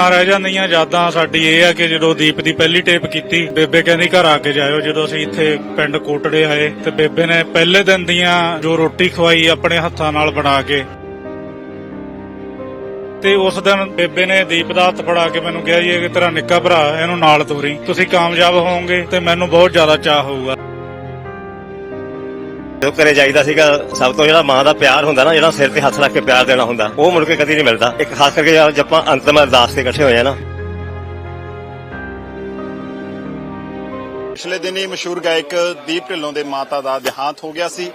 ਤਾਂ ਰਹਿ ਜਾਂਦੀਆਂ ਯਾਦਾਂ ਸਾਡੀ ਇਹ ਆ ਕਿ ਜਦੋਂ ਦੀਪ ਦੀ ਪਹਿਲੀ ਟੇਪ ਕੀਤੀ, ਬੇਬੇ ਕਹਿੰਦੀ ਘਰ ਆ ਕੇ ਜਾਇਓ, ਜਦੋਂ ਅਸੀਂ ਇੱਥੇ ਪਿੰਡ ਕੋਟੜੇ ਆਏ, ਤੇ ਬੇਬੇ ਨੇ ਪਹਿਲੇ ਦਿਨ ਦੀਆਂ ਜੋ ਰੋਟੀ ਖਵਾਈ, ਆਪਣੇ ਹੱਥਾਂ ਨਾਲ ਬਣਾ ਕੇ। ਤੇ ਉਸ ਦਿਨ ਬੇਬੇ ਨੇ ਦੀਪ ਦਾ ਹੱਥ ਫੜਾ ਕੇ ਮੈਨੂੰ ਕਿਹਾ ਜੀ ਇਹ ਤੇਰਾ ਨਿੱਕਾ ਭਰਾ ਇਹਨੂੰ ਨਾਲ ਤੋਰੀ। ਤੁਸੀਂ ਕਾਮਯਾਬ ਹੋਵੋਗੇ ਤੇ ਮੈਨੂੰ ਬਹੁਤ ਜ਼ਿਆਦਾ ਚਾਹ ਹੋਊਗਾ। ਜੋ ਘਰੇ ਜਾਈਦਾ ਸੀਗਾ, ਸਭ ਤੋਂ ਜਿਹੜਾ ਮਾਂ ਦਾ ਪਿਆਰ ਹੁੰਦਾ ਨਾ, ਜਿਹੜਾ ਸਿਰ ਤੇ ਹੱਥ ਰੱਖ ਕੇ ਪਿਆਰ ਦੇਣਾ ਹੁੰਦਾ, ਉਹ ਮੁੜ ਕੇ ਕਦੀ ਨਹੀਂ ਮਿਲਦਾ। ਇੱਕ ਖਾਸ ਕਰਕੇ ਜਦ ਆਪਾਂ ਅੰਤਮ ਅਰਦਾਸ ਤੇ ਇਕੱਠੇ ਹੋਏ ਆ ਨਾ। ਪਿਛਲੇ ਦਿਨੀ ਮਸ਼ਹੂਰ ਗਾਇਕ ਦੀਪ ਢਿੱਲੋਂ ਦੇ ਮਾਤਾ ਦਾ ਦੇਹਾਂਤ ਹੋ ਗਿਆ ਸੀ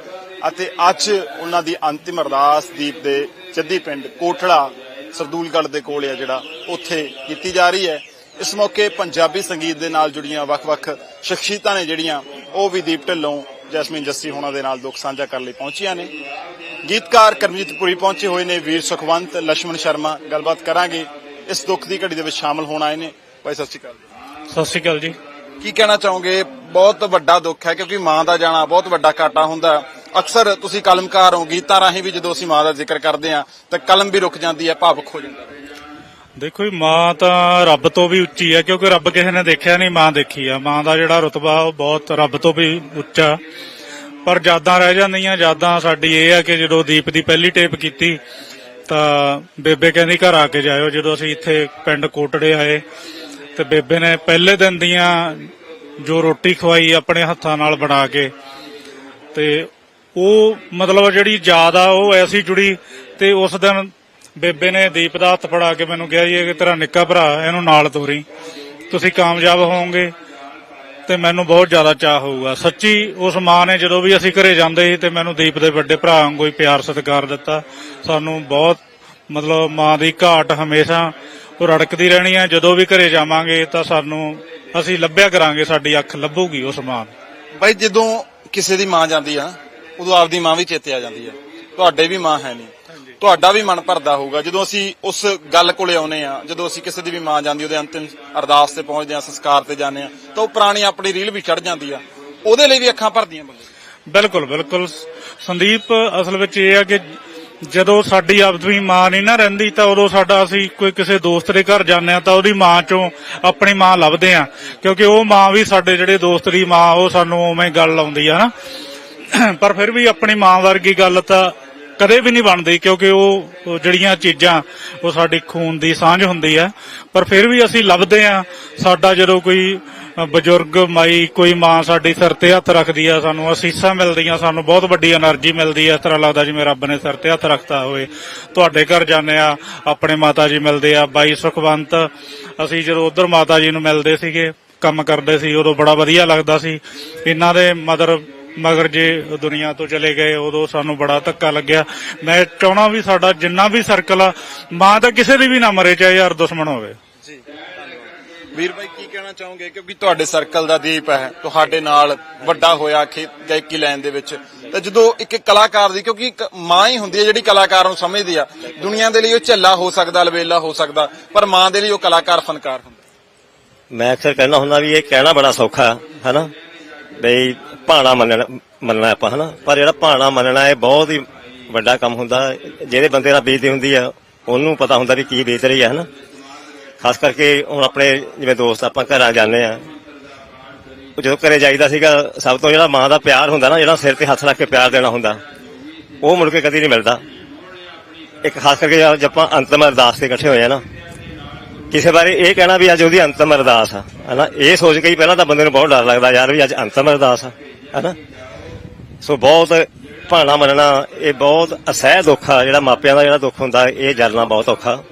ਅਤੇ ਅੱਜ ਉਹਨਾਂ ਦੀ ਅੰਤਿਮ ਅਰਦਾਸ ਦੀਪ ਦੇ ਚੱਦੀ ਪਿੰਡ ਕੋਟੜਾ ਸਰਦੂਲਗੜ੍ਹ ਦੇ ਕੋਲ ਹੈ ਜਿਹੜਾ ਉੱਥੇ ਕੀਤੀ ਜਾ ਰਹੀ ਹੈ। ਇਸ ਮੌਕੇ ਪੰਜਾਬੀ ਸੰਗੀਤ ਦੇ ਨਾਲ ਜੁੜੀਆਂ ਵੱਖ-ਵੱਖ ਸ਼ਖਸੀਅਤਾਂ ਨੇ ਜਿਹੜੀਆਂ, ਉਹ ਵੀ ਦੀਪ ਢਿੱਲੋਂ ਜਸਮੀਨ ਜੱਸੀ ਹੋਣਾ ਦੇ ਨਾਲ ਦੁੱਖ ਸਾਂਝਾ ਕਰਨ ਲਈ ਪਹੁੰਚੀਆਂ ਨੇ। ਗੀਤਕਾਰ ਕਰਮਜੀਤ ਪੁਰੀ ਪਹੁੰਚੇ ਹੋਏ ਨੇ ਵੀਰ ਸੁਖਵੰਤ ਲక్ష్మణ ਸ਼ਰਮਾ ਗੱਲਬਾਤ ਕਰਾਂਗੇ। ਇਸ ਦੁੱਖ ਦੀ ਘੜੀ ਦੇ ਵਿੱਚ ਸ਼ਾਮਲ ਹੋਣ ਆਏ ਨੇ। ਭਾਈ ਸਤਿ ਸ਼੍ਰੀ ਅਕਾਲ ਸਤਿ ਸ਼੍ਰੀ ਅਕਾਲ ਜੀ। ਕੀ ਕਹਿਣਾ ਚਾਹੋਗੇ? ਬਹੁਤ ਵੱਡਾ ਦੁੱਖ ਹੈ ਕਿਉਂਕਿ ਮਾਂ ਦਾ ਜਾਣਾ ਬਹੁਤ ਵੱਡਾ ਘਾਟਾ ਹੁੰਦਾ ਅਕਸਰ ਤੁਸੀਂ ਕਲਮਕਾਰ ਹੋ ਗੀਤਾਂ ਰਾਹੀਂ ਵੀ ਜਦੋਂ ਅਸੀਂ ਮਾਂ ਦਾ ਜ਼ਿਕਰ ਕਰਦੇ ਆ ਤਾਂ ਕਲਮ ਵੀ ਰੁਕ ਜਾਂਦੀ ਹੈ ਭਾਵੁਕ ਹੋ ਜਾਂਦਾ ਦੇਖੋ ਜੀ, ਮਾਂ ਤਾਂ ਰੱਬ ਤੋਂ ਵੀ ਉੱਚੀ ਹੈ ਕਿਉਂਕਿ ਰੱਬ ਕਿਸੇ ਨੇ ਦੇਖਿਆ ਨਹੀਂ, ਮਾਂ ਦੇਖੀ ਆ। ਮਾਂ ਦਾ ਜਿਹੜਾ ਰਤਬਾ, ਉਹ ਬਹੁਤ ਰੱਬ ਤੋਂ ਵੀ ਉੱਚਾ। ਪਰ ਯਾਦਾਂ ਰਹਿ ਜਾਂਦੀਆਂ, ਯਾਦਾਂ ਸਾਡੀ ਇਹ ਆ ਕਿ ਜਦੋਂ ਦੀਪ ਦੀ ਪਹਿਲੀ ਟੇਪ ਕੀਤੀ, ਤਾਂ ਬੇਬੇ ਕਹਿੰਦੀ ਘਰ ਆ ਕੇ ਜਾਇਓ। ਜਦੋਂ ਅਸੀਂ ਇੱਥੇ ਪਿੰਡ ਕੋਟੜੇ ਆਏ, ਤੇ ਬੇਬੇ ਨੇ ਪਹਿਲੇ ਦਿਨ ਦੀਆਂ ਜੋ ਰੋਟੀ ਖਵਾਈ ਆਪਣੇ ਹੱਥਾਂ ਨਾਲ ਬਣਾ ਕੇ, ਤੇ ਉਹ ਮਤਲਬ ਜਿਹੜੀ ਯਾਦ ਆ, ਉਹ ਐਸੀ ਜੁੜੀ, ਤੇ ਉਸ ਦਿਨ ਬੇਬੇ ਨੇ ਦੀਪ ਦਾ ਹੱਥ ਫੜਾ ਕੇ ਮੈਨੂੰ ਕਿਹਾ ਜੀ, ਇਹ ਤੇਰਾ ਨਿੱਕਾ ਭਰਾ, ਇਹਨੂੰ ਨਾਲ ਤੋਰੀ। ਤੁਸੀਂ ਕਾਮਯਾਬ ਹੋਵੋਗੇ ਤੇ ਮੈਨੂੰ ਬਹੁਤ ਜ਼ਿਆਦਾ ਚਾਹ ਹੋਊਗਾ। ਸੱਚੀ ਉਸ ਮਾਂ ਨੇ ਜਦੋਂ ਵੀ ਅਸੀਂ ਘਰੇ ਜਾਂਦੇ ਸੀ ਤੇ ਮੈਨੂੰ ਦੀਪ ਦੇ ਵੱਡੇ ਭਰਾ ਵਾਂਗੂ ਹੀ ਪਿਆਰ ਸਤਿਕਾਰ ਦਿੱਤਾ। ਸਾਨੂੰ ਬਹੁਤ ਮਤਲਬ ਮਾਂ ਦੀ ਘਾਟ ਹਮੇਸ਼ਾ ਉਹ ਰੜਕਦੀ ਰਹਿਣੀ ਹੈ ਜਦੋਂ ਵੀ ਘਰੇ ਜਾਵਾਂਗੇ ਤਾਂ ਸਾਨੂੰ ਅਸੀਂ ਲੱਭਿਆ ਕਰਾਂਗੇ, ਸਾਡੀ ਅੱਖ ਲੱਭੂਗੀ ਉਸ ਮਾਂ ਬਾਈ, ਜਦੋਂ ਕਿਸੇ ਦੀ ਮਾਂ ਜਾਂਦੀ ਆ, ਉਦੋਂ ਆਪਦੀ ਮਾਂ ਵੀ ਚੇਤੇ ਆ ਜਾਂਦੀ ਆ। ਤੁਹਾਡੇ ਵੀ ਮਾਂ ਹੈ ਨਹੀਂ। ਤੁਹਾਡਾ ਵੀ ਮਨ ਭਰਦਾ ਹੋਊਗਾ। ਜਦੋਂ ਅਸੀਂ ਉਸ ਗੱਲ ਕੋਲੇ ਆਉਨੇ ਆ ਜਦੋਂ ਅਸੀਂ ਕਿਸੇ ਦੀ ਵੀ ਮਾਂ ਜਾਂਦੀ, ਉਹਦੇ ਅੰਤਿਮ ਅਰਦਾਸ ਤੇ ਪਹੁੰਚਦੇ ਆ ਸੰਸਕਾਰ ਤੇ ਜਾਂਦੇ ਆ ਤਾਂ ਉਹ ਪੁਰਾਣੀ ਆਪਣੀ ਰੀਲ ਵੀ ਚੜ ਜਾਂਦੀ ਆ। ਉਹਦੇ ਲਈ ਵੀ ਅੱਖਾਂ ਭਰਦੀਆਂ ਬੰਦੇ। ਬਿਲਕੁਲ ਬਿਲਕੁਲ। ਸੰਦੀਪ, ਅਸਲ ਵਿੱਚ ਇਹ ਆ ਕਿ ਜਦੋਂ ਸਾਡੀ ਆਪਣੀ ਮਾਂ ਨਹੀਂ ਨਾ ਰਹਿੰਦੀ, ਤਾਂ ਉਦੋਂ ਸਾਡਾ ਅਸੀਂ ਕੋਈ ਕਿਸੇ ਦੋਸਤ ਦੇ ਘਰ ਜਾਂਦੇ ਆ ਤਾਂ ਉਹਦੀ ਮਾਂ ਚੋਂ ਆਪਣੀ ਮਾਂ ਲੱਭਦੇ ਆ ਕਿਉਂਕਿ ਉਹ ਮਾਂ ਵੀ ਸਾਡੇ ਜਿਹੜੇ ਦੋਸਤ ਦੀ ਮਾਂ, ਉਹ ਸਾਨੂੰ ਉਵੇਂ ਗੱਲ ਆਉਂਦੀ ਆ ਨਾ। ਪਰ ਫਿਰ ਵੀ ਆਪਣੀ ਮਾਂ ਵਰਗੀ ਗੱਲ ਤਾਂ ਕਦੇ ਵੀ ਨਹੀਂ ਬਣਦੀ ਕਿਉਂਕਿ ਉਹ ਜਿਹੜੀਆਂ ਚੀਜ਼ਾਂ, ਉਹ ਸਾਡੀ ਖੂਨ ਦੀ ਸਾਂਝ ਹੁੰਦੀ ਹੈ। ਪਰ ਫਿਰ ਵੀ ਅਸੀਂ ਲੱਭਦੇ ਆ ਸਾਡਾ ਜਦੋਂ ਕੋਈ ਬਜ਼ੁਰਗ ਮਾਈ, ਕੋਈ ਮਾਂ ਸਾਡੀ ਸਿਰ ਤੇ ਹੱਥ ਰੱਖਦੀ ਆ, ਸਾਨੂੰ ਅਸੀਸਾਂ ਮਿਲਦੀਆਂ, ਸਾਨੂੰ ਬਹੁਤ ਵੱਡੀ એનર્ਜੀ ਮਿਲਦੀ ਆ। ਇਸ ਤਰ੍ਹਾਂ ਲੱਗਦਾ ਜਿਵੇਂ ਰੱਬ ਨੇ ਸਿਰ ਤੇ ਹੱਥ ਰੱਖਤਾ ਹੋਵੇ। ਤੁਹਾਡੇ ਘਰ ਜਾਂਦੇ ਆ, ਆਪਣੇ ਮਾਤਾ ਜੀ ਮਿਲਦੇ ਆ, ਬਾਈ ਸੁਖਵੰਤ, ਅਸੀਂ ਜਦੋਂ ਉਧਰ ਮਾਤਾ ਜੀ ਨੂੰ ਮਿਲਦੇ ਸੀਗੇ, ਕੰਮ ਕਰਦੇ ਸੀ, ਉਦੋਂ ਬੜਾ ਵਧੀਆ ਲੱਗਦਾ ਸੀ। ਇਹਨਾਂ ਦੇ ਮਦਰ ਮਗਰ ਜੇ ਦੁਨੀਆ ਤੋਂ ਚਲੇ ਗਏ ਉਦੋਂ ਸਾਨੂੰ ਬੜਾ ਧੱਕਾ ਲੱਗਿਆ। ਮੈਂ ਚਾਹਣਾ ਵੀ ਸਾਡਾ ਜਿੰਨਾ ਵੀ ਸਰਕਲ ਆ ਮਾਂ ਤਾਂ ਕਿਸੇ ਦੀ ਵੀ ਨਾ ਮਰੇ ਚਾਹੇ ਯਾਰ ਦੁਸ਼ਮਣ ਹੋਵੇ। ਜੀ ਵੀਰ ਭਾਈ ਕੀ ਕਹਿਣਾ ਚਾਹੋਗੇ? ਕਿਉਂਕਿ ਤੁਹਾਡੇ ਸਰਕਲ ਦਾ ਦੀਪ ਹੈ ਤੁਹਾਡੇ ਨਾਲ ਵੱਡਾ ਹੋਇਆ ਗਾਇਕੀ ਲਾਈਨ ਦੇ ਵਿੱਚ। ਤੇ ਜਦੋਂ ਇੱਕ ਕਲਾਕਾਰ ਦੀ ਕਿਉਂਕਿ ਇੱਕ ਮਾਂ ਹੀ ਹੁੰਦੀ ਹੈ ਜਿਹੜੀ ਕਲਾਕਾਰ ਨੂੰ ਸਮਝਦੀ ਆ। ਦੁਨੀਆ ਦੇ ਲਈ ਉਹ ਝੱਲਾ ਹੋ ਸਕਦਾ ਲਵੇਲਾ ਹੋ ਸਕਦਾ ਪਰ ਮਾਂ ਦੇ ਲਈ ਉਹ ਕਲਾਕਾਰ ਫਨਕਾਰ ਹੁੰਦਾ। ਮੈਂ ਅਕਸਰ ਕਹਿੰਦਾ ਹੁੰਦਾ ਵੀ ਇਹ ਕਹਿਣਾ ਬੜਾ ਸੌਖਾ ਹਨਾ? ਬਈ ਭਾਣਾ ਮੰਨਣਾ ਮੰਨਣਾ ਆਪਾਂ, ਹਨਾ? ਪਰ ਜਿਹੜਾ ਭਾਣਾ ਮੰਨਣਾ, ਇਹ ਬਹੁਤ ਹੀ ਵੱਡਾ ਕੰਮ ਹੁੰਦਾ। ਜਿਹੜੇ ਬੰਦੇ ਨਾਲ ਬੀਤਦੀ ਹੁੰਦੀ ਆ, ਉਹਨੂੰ ਪਤਾ ਹੁੰਦਾ ਵੀ ਕੀ ਬੀਤ ਰਹੀ ਹੈ ਹਨਾ? ਖਾਸ ਕਰਕੇ ਹੁਣ ਆਪਣੇ ਜਿਵੇਂ ਦੋਸਤ ਆਪਾਂ ਘਰਾਂ ਜਾਂਦੇ ਆ। ਜਦੋਂ ਘਰੇ ਜਾਈਦਾ ਸੀਗਾ, ਸਭ ਤੋਂ ਜਿਹੜਾ ਮਾਂ ਦਾ ਪਿਆਰ ਹੁੰਦਾ ਨਾ, ਜਿਹੜਾ ਸਿਰ ਤੇ ਹੱਥ ਰੱਖ ਕੇ ਪਿਆਰ ਦੇਣਾ ਹੁੰਦਾ, ਉਹ ਮੁੜ ਕੇ ਕਦੀ ਨਹੀਂ ਮਿਲਦਾ। ਇੱਕ ਖਾਸ ਕਰਕੇ ਜਦ ਆਪਾਂ ਅੰਤਮ ਅਰਦਾਸ ਤੇ ਇਕੱਠੇ ਹੋਏ ਆ ਨਾ, ਕਿਸੇ ਬਾਰੇ ਇਹ ਕਹਿਣਾ ਵੀ ਅੱਜ ਉਹਦੀ ਅੰਤਮ ਅਰਦਾਸ ਆ, ਹਨਾ? ਇਹ ਸੋਚ ਕੇ ਹੀ ਪਹਿਲਾਂ ਤਾਂ ਬੰਦੇ ਨੂੰ ਬਹੁਤ ਡਰ ਲੱਗਦਾ, ਯਾਰ ਵੀ ਅੱਜ ਅੰਤਮ ਅਰਦਾਸ ਆ। ਹਨਾ? ਸੋ ਬਹੁਤ ਭਾਣਾ ਮੰਨਣਾ, ਇਹ ਬਹੁਤ ਅਸਹਿ ਦੁੱਖ ਆ, ਜਿਹੜਾ ਮਾਪਿਆਂ ਦਾ ਜਿਹੜਾ ਦੁੱਖ ਹੁੰਦਾ, ਇਹ ਜਰਨਾ ਬਹੁਤ ਔਖਾ।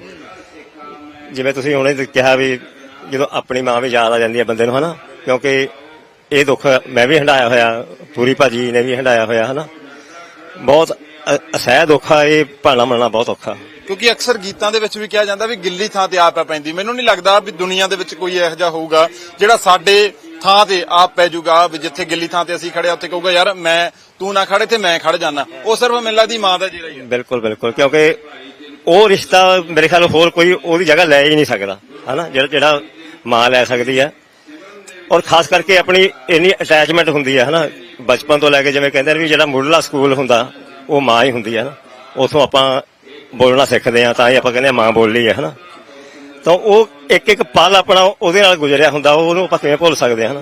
ਜਿਵੇਂ ਤੁਸੀਂ ਹੁਣੇ ਕਿਹਾ ਵੀ ਜਦੋਂ ਆਪਣੀ ਮਾਂ ਵੀ ਯਾਦ ਆ ਜਾਂਦੀ ਹੈ ਬੰਦੇ ਨੂੰ, ਹਨਾ? ਕਿਉਂਕਿ ਇਹ ਦੁੱਖ ਮੈਂ ਵੀ ਹੰਡਾਇਆ ਹੋਇਆ, ਪੂਰੀ ਭਾਜੀ ਨੇ ਵੀ ਹੰਡਾਇਆ ਹੋਇਆ, ਹਨਾ? ਬਹੁਤ ਅਸਹਿ ਦੁੱਖ ਆ, ਇਹ ਭਾਣਾ ਮੰਨਣਾ ਬਹੁਤ ਔਖਾ। ਕਿਉਂਕਿ ਅਕਸਰ ਗੀਤਾਂ ਦੇ ਵਿੱਚ ਵੀ ਕਿਹਾ ਜਾਂਦਾ ਵੀ ਗਿੱਲੀ ਥਾਂ ਤੇ ਆਪ ਪੈ ਪੈਂਦੀ। ਮੈਨੂੰ ਨਹੀਂ ਲੱਗਦਾ ਵੀ ਦੁਨੀਆ ਦੇ ਵਿੱਚ ਕੋਈ ਇਹੋ ਜਿਹਾ ਹੋਊਗਾ, ਜਿਹੜਾ ਸਾਡੇ ਥਾਂ ਤੇ ਆਪ ਪੈ ਜਾਊਗਾ ਵੀ ਜਿੱਥੇ ਗਿੱਲੀ ਥਾਂ ਤੇ ਅਸੀਂ ਖੜੇ ਉੱਥੇ ਕਹੂਗਾ, ਯਾਰ, ਮੈਂ, ਤੂੰ ਨਾ ਖੜੇ ਤੇ ਮੈਂ ਖੜ ਜਾਣਾ ਉਹ ਸਿਰਫ ਮੈਨੂੰ ਲੱਗਦੀ ਮਾਂ ਦਾ ਜਿਹੜਾ ਹੀ ਹੈ ਬਿਲਕੁਲ ਬਿਲਕੁਲ, ਕਿਉਂਕਿ ਉਹ ਰਿਸ਼ਤਾ ਮੇਰੇ ਖਿਆਲ ਹੋਰ ਕੋਈ ਉਹਦੀ ਜਗ੍ਹਾ ਲੈ ਹੀ ਨਹੀਂ ਸਕਦਾ, ਹਨਾ? ਜਿਹੜਾ ਜਿਹੜਾ ਮਾਂ ਲੈ ਸਕਦੀ ਹੈ ਔਰ ਖਾਸ ਕਰਕੇ ਆਪਣੀ ਇੰਨੀ ਅਟੈਚਮੈਂਟ ਹੁੰਦੀ ਹੈ ਹਨਾ? ਬਚਪਨ ਤੋਂ ਲੈ ਕੇ ਜਿਵੇਂ ਕਹਿੰਦੇ ਨੇ ਵੀ ਜਿਹੜਾ ਮੁੱਢਲਾ ਸਕੂਲ ਹੁੰਦਾ, ਉਹ ਮਾਂ ਹੀ ਹੁੰਦੀ ਹੈ ਨਾ ਉਥੋਂ ਆਪਾਂ ਬੋਲਣਾ ਸਿੱਖਦੇ ਆ, ਤਾਂ ਹੀ ਆਪਾਂ ਕਹਿੰਦੇ ਮਾਂ ਬੋਲੀ ਹੈ ਹਨਾ? ਤਾਂ ਉਹ ਇੱਕ ਇੱਕ ਪਲ ਆਪਣਾ ਉਹਦੇ ਨਾਲ ਗੁਜ਼ਰਿਆ ਹੁੰਦਾ ਉਹਨੂੰ ਆਪਾਂ ਕਿਵੇਂ ਭੁੱਲ ਸਕਦੇ ਹਾਂ ਹਨਾ?